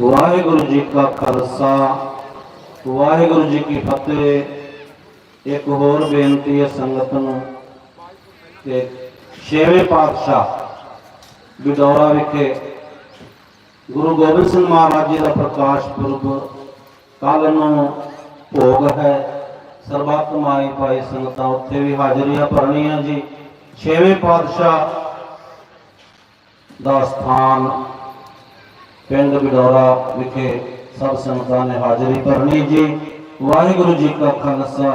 ਵਾਹਿਗੁਰੂ ਜੀ ਕਾ ਖਾਲਸਾ, ਵਾਹਿਗੁਰੂ ਜੀ ਕੀ ਫਤਿਹ। ਇੱਕ ਹੋਰ ਬੇਨਤੀ ਹੈ ਸੰਗਤ ਨੂੰ ਕਿ ਛੇਵੇਂ ਪਾਤਸ਼ਾਹ ਵਿਦੌਰਾ ਵਿਖੇ ਗੁਰੂ ਗੋਬਿੰਦ ਸਿੰਘ ਮਹਾਰਾਜ ਜੀ ਦਾ ਪ੍ਰਕਾਸ਼ ਪੁਰਬ ਕੱਲ ਨੂੰ ਭੋਗ ਹੈ। ਸਰਬੱਤ ਮਾਈ ਭਾਈ ਸੰਗਤਾਂ, ਉੱਥੇ ਵੀ ਹਾਜ਼ਰੀਆਂ ਭਰਨੀਆਂ ਜੀ। ਛੇਵੇਂ ਪਾਤਸ਼ਾਹ ਦਾ ਸਥਾਨ ਪਿੰਡ ਬਿਡੌਰਾ ਵਿਖੇ ਸਭ ਸੰਗਤਾਂ ਨੇ ਹਾਜ਼ਰੀ ਭਰਨੀ ਜੀ। ਵਾਹਿਗੁਰੂ ਜੀ ਕਾ ਖਾਲਸਾ,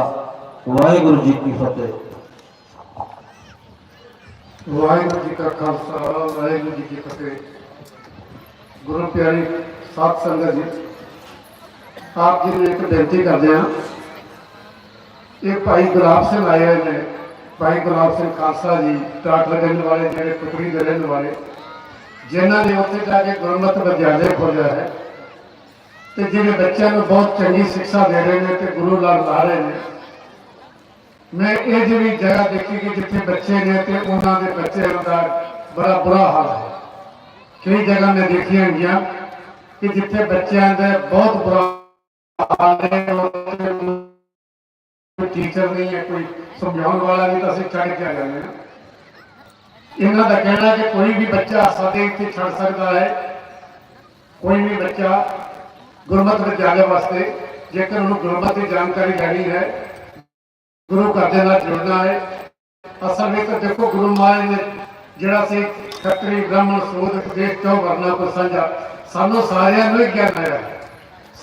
ਵਾਹਿਗੁਰੂ ਜੀ ਕੀ ਫਤਿਹ। ਵਾਹਿਗੁਰੂ ਜੀ ਕਾ ਖਾਲਸਾ, ਵਾਹਿਗੁਰੂ ਜੀ ਕੀ ਫਤਿਹ। ਗੁਰੂ ਪਿਆਰੀ ਸਾਧ ਸੰਗਤ ਜੀ, ਆਪ ਜੀ ਨੂੰ ਇੱਕ ਬੇਨਤੀ ਕਰਦੇ ਹਾਂ। ਇਹ ਭਾਈ ਗੁਲਾਬ ਸਿੰਘ ਆਏ ਨੇ। ਭਾਈ ਗੁਲਾਬ ਸਿੰਘ ਖਾਲਸਾ ਜੀ ਟਾਟਰ ਰਹਿਣ ਵਾਲੇ, ਜਿਹੜੇ ਟੁਕੜੀ ਦੇ ਰਹਿਣ ਵਾਲੇ। ਜਿਨ੍ਹਾਂ ਦੇ ਉੱਤੇ ਜਾ ਕੇ ਗੁਰਮਤਿ ਵਿਦਿਆਲੇ ਖੋਲ੍ਹਿਆ ਹੈ ਤੇ ਜਿਹੜੇ ਬੱਚਿਆਂ ਨੂੰ ਬਹੁਤ ਚੰਗੀ ਸਿੱਖਿਆ ਦੇ ਰਹੇ ਨੇ ਤੇ ਗੁਰੂ ਨਾਲ ਲਾ ਰਹੇ ਨੇ, ਮੈਂ ਇਹ ਜਿਹੜੀ ਜਗ੍ਹਾ ਦੇਖੀ ਕਿ ਜਿੱਥੇ ਬੱਚੇ ਨੇ ਤੇ ਉਹਨਾਂ ਦੇ ਬੱਚਿਆਂ ਦਾ ਬੜਾ ਬੁਰਾ ਹਾਲ ਹੈ। ਕਈ ਜਗ੍ਹਾ ਮੈਂ ਦੇਖੀਆਂ ਗਈਆਂ ਕਿ ਜਿੱਥੇ ਬੱਚਿਆਂ ਦਾ ਬਹੁਤ ਬੁਰਾ ਹਾਲ ਹੈ, ਉੱਥੇ ਕੋਈ ਟੀਚਰ ਨਹੀਂ ਹੈ, ਕੋਈ ਸਮਝਾਉਣ ਵਾਲਾ ਨਹੀਂ ਤਾਂ ਅਸੀਂ ਛੱਡ ਕੇ ਆ ਜਾਂਦੇ ਹਾਂ। ਇਹਨਾਂ ਦਾ ਕਹਿਣਾ ਹੈ ਕਿ ਕੋਈ ਵੀ ਬੱਚਾ ਸਾਡੇ ਇੱਥੇ ਛੱਡ ਸਕਦਾ ਹੈ ਕੋਈ ਵੀ ਬੱਚਾ ਗੁਰਮਤਿ ਵਿਦਿਆਲੇ ਵਾਸਤੇ ਜੇਕਰ ਉਹਨੂੰ ਗੁਰਮਤਿ ਦੀ ਜਾਣਕਾਰੀ ਲੈਣੀ ਹੈ ਗੁਰੂ ਘਰ ਦੇ ਨਾਲ ਜੁੜਨਾ ਹੈ ਅਸਲ ਵਿੱਚ ਤਾਂ ਦੇਖੋ ਗੁਰੂ ਮਹਾਰਾਜ ਨੇ ਜਿਹੜਾ ਸੀ ਖੱਤਰੀ ਬ੍ਰਾਹਮਣ ਸੂਦ ਉਪਦੇਸ਼ ਕਿਉਂ ਵਰਨਾ ਕੋ ਸਾਂਝਾ ਸਾਨੂੰ ਸਾਰਿਆਂ ਨੂੰ ਹੀ ਗਿਆਨ ਹੈ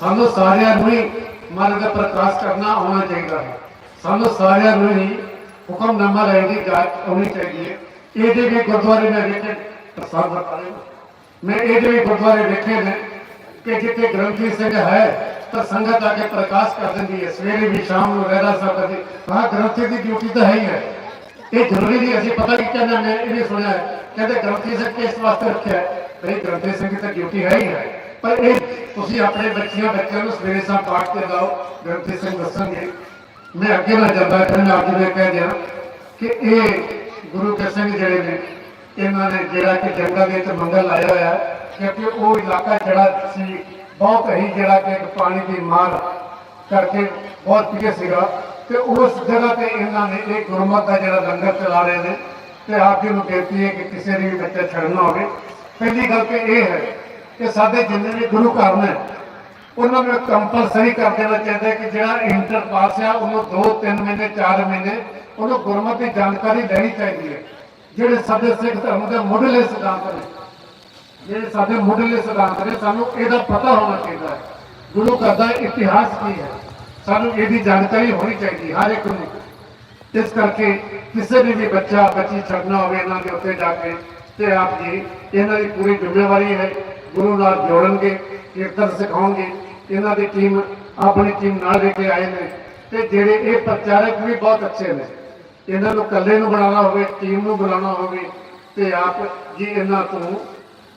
ਸਾਨੂੰ ਸਾਰਿਆਂ ਨੂੰ ਹੀ ਮਨ ਦਾ ਪ੍ਰਕਾਸ਼ ਕਰਨਾ ਆਉਣਾ ਚਾਹੀਦਾ ਹੈ ਸਾਨੂੰ ਸਾਰਿਆਂ ਨੂੰ ਹੀ ਹੁਕਮਨਾਮਾ ਲੈਣ ਦੀ ਜਾਂਚ ਹੋਣੀ ਚਾਹੀਦੀ ਹੈ ਇਹਦੇ ਵੀ ਗੁਰਦੁਆਰੇ ਮੈਂ ਵੇਖੇ ਪ੍ਰਸਾਦ ਬਤਾ ਰਹੇ ਮੈਂ ਇਹਦੇ ਵੀ ਗੁਰਦੁਆਰੇ ਵੇਖੇ ਨੇ ਕਿ ਜਿੱਥੇ ਗ੍ਰੰਥੀ ਸਿੰਘ ਹੈ ਤਾਂ ਸੰਗਤ ਆ ਕੇ ਪ੍ਰਕਾਸ਼ ਕਰ ਦਿੰਦੀ ਹੈ ਸਵੇਰੇ ਵੀ ਸ਼ਾਮ ਨੂੰ ਰਹਿਰਾ ਸਾਹਿਬ ਕਰਦੇ ਹਾਂ ਗ੍ਰੰਥੀ ਦੀ ਡਿਊਟੀ ਤਾਂ ਹੈ ਹੀ ਹੈ ਇਹ ਜ਼ਰੂਰੀ ਨਹੀਂ ਅਸੀਂ ਪਤਾ ਕੀ ਕਹਿੰਦਾ ਮੈਂ ਇਹ ਨਹੀਂ ਸੁਣਿਆ ਹੈ। ਕਹਿੰਦੇ ਗ੍ਰੰਥੀ ਸਿੰਘ ਕਿਸ ਵਾਸਤੇ ਰੱਖਿਆ ਹੈ ਭਈ ਗ੍ਰੰਥੀ ਸਿੰਘ ਦੀ ਤਾਂ ਡਿਊਟੀ ਹੈ ਹੀ ਹੈ ਪਰ ਇਹ ਤੁਸੀਂ ਆਪਣੇ ਬੱਚਿਆਂ ਬੱਚਿਆਂ ਨੂੰ ਸਵੇਰੇ ਸਾਹਿਬ ਪਾਠ ਤੇ ਲਾਓ ਗ੍ਰੰਥੀ ਸਿੰਘ ਦੱਸਣਗੇ ਮੈਂ ਅੱਗੇ ਨਾ ਜਾਂਦਾ ਫਿਰ ਮੈਂ ਅੱਜ ਦੇ ਕਹਿ ਦਿਆਂ ਕਿ ਇਹ ਗੁਰੂ ਕੇ ਸਿੰਘ ਜਿਹੜੇ ਨੇ, ਇਹਨਾਂ ਨੇ ਜਿਹੜਾ ਕਿ ਜੰਗਲ ਦੇ ਵਿੱਚ ਮੰਗਲ ਲਾਇਆ ਹੋਇਆ ਕਿਉਂਕਿ ਉਹ ਇਲਾਕਾ ਜਿਹੜਾ ਸੀ, ਬਹੁਤ ਹੀ ਜਿਹੜਾ ਕਿ ਪਾਣੀ ਦੀ ਮਾਰ ਕਰਕੇ ਬਹੁਤ ਪਿਛੇ ਸੀਗਾ ਤੇ ਉਸ ਜਗ੍ਹਾ ਤੇ ਇਹਨਾਂ ਨੇ ਇਹ ਗੁਰਮਤ ਦਾ ਜਿਹੜਾ ਲੰਗਰ ਚਲਾ ਰਹੇ ਨੇ ਤੇ ਆਪ ਜੀ ਨੂੰ ਬੇਨਤੀ ਹੈ ਕਿ ਕਿਸੇ ਨੇ ਵੀ ਬੱਚਾ ਛੱਡਣਾ ਹੋਵੇ। ਪਹਿਲੀ ਗੱਲ ਤੇ ਇਹ ਹੈ ਕਿ ਸਾਡੇ ਜਿੰਨੇ ਵੀ ਗੁਰੂ ਘਰ ਨੇ ਉਹਨਾਂ ਨੂੰ ਕੰਪਲਸਰੀ ਕਰ ਦੇਣਾ ਚਾਹੀਦਾ ਕਿ ਜਿਹੜਾ ਇੰਟਰ ਪਾਸ ਆ, ਉਹਨੂੰ 2 3 ਮਹੀਨੇ 4 ਮਹੀਨੇ ਉਹਨੂੰ ਗੁਰਮਤ ਦੀ ਜਾਣਕਾਰੀ ਲੈਣੀ ਚਾਹੀਦੀ ਹੈ। ਜਿਹੜੇ ਸਾਡੇ ਸਿੱਖ ਧਰਮ ਦੇ ਮੁੱਢਲੇ ਸਿਧਾਂਤ ਨੇ, ਜਿਹੜੇ ਸਾਡੇ ਮੁੱਢਲੇ ਸਿਧਾਂਤ ਨੇ, ਸਾਨੂੰ ਇਹਦਾ ਪਤਾ ਹੋਣਾ ਚਾਹੀਦਾ ਹੈ। ਗੁਰੂ ਘਰ ਦਾ ਇਤਿਹਾਸ ਕੀ ਹੈ? ਸਾਨੂੰ ਇਹਦੀ ਜਾਣਕਾਰੀ ਹੋਣੀ ਚਾਹੀਦੀ ਹਰ ਇੱਕ ਨੂੰ। ਇਸ ਕਰਕੇ ਕਿਸੇ ਨੇ ਵੀ ਬੱਚਾ, ਬੱਚੀ ਛੱਡਣਾ ਹੋਵੇ, ਇਹਨਾਂ ਦੇ ਉੱਤੇ ਜਾ ਕੇ ਤੇ ਆਪ ਜੀ, ਇਹਨਾਂ ਦੀ ਪੂਰੀ ਜ਼ਿੰਮੇਵਾਰੀ ਹੈ, ਗੁਰੂ ਨਾਲ ਜੋੜਨਗੇ, ਕੀਰਤਨ ਸਿਖਾਉਣਗੇ, ਇਹਨਾਂ ਦੀ ਟੀਮ ਆਪਣੀ ਟੀਮ ਨਾਲ ਲੈ ਕੇ ਆਏ ਨੇ। ਤੇ ਜਿਹੜੇ ਇਹ ਪ੍ਰਚਾਰਕ ਵੀ ਬਹੁਤ ਅੱਛੇ ਨੇ, ਇਹਨਾਂ ਨੂੰ ਇਕੱਲੇ ਨੂੰ ਬਣਾਉਣਾ ਹੋਵੇ ਟੀਮ ਨੂੰ ਬੁਲਾਉਣਾ ਹੋਵੇ, ਤੇ ਆਪ ਜੀ ਇਹਨਾਂ ਤੋਂ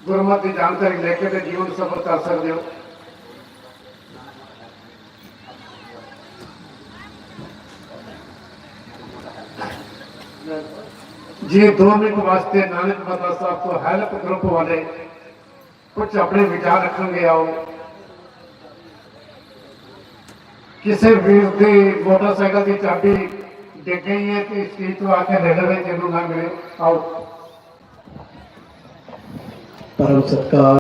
ਗੁਰਮਤਿ ਦੀ ਜਾਣਕਾਰੀ ਲੈ ਕੇ ਤੇ ਜੀਵਨ ਸਫਲ ਕਰ ਸਕਦੇ ਹੋ। ਜੀ ਦੋ ਮਿੰਟ ਵਾਸਤੇ ਨਾਨਕ ਮਤਾ ਸਾਹਿਬ ਤੋਂ ਹੈਲਪ ਗਰੁੱਪ ਵਾਲੇ ਕੁਝ ਆਪਣੇ ਵਿਚਾਰ ਰੱਖਣਗੇ, ਆਓ। ਕਿਸੇ ਵੀਰ ਦੀ ਮੋਟਰਸਾਈਕਲ ਦੀ ਚਾਬੀ ਡਿੱਗ ਗਈ ਹੈ ਤੇ ਸਟੇਜ ਤੋਂ ਆ ਕੇ ਲੈ ਲਵੇ ਜਿਹਨੂੰ ਨਾ ਮਿਲੇ। ਆਓ। ਪਰਮ ਸਤਕਾਰ।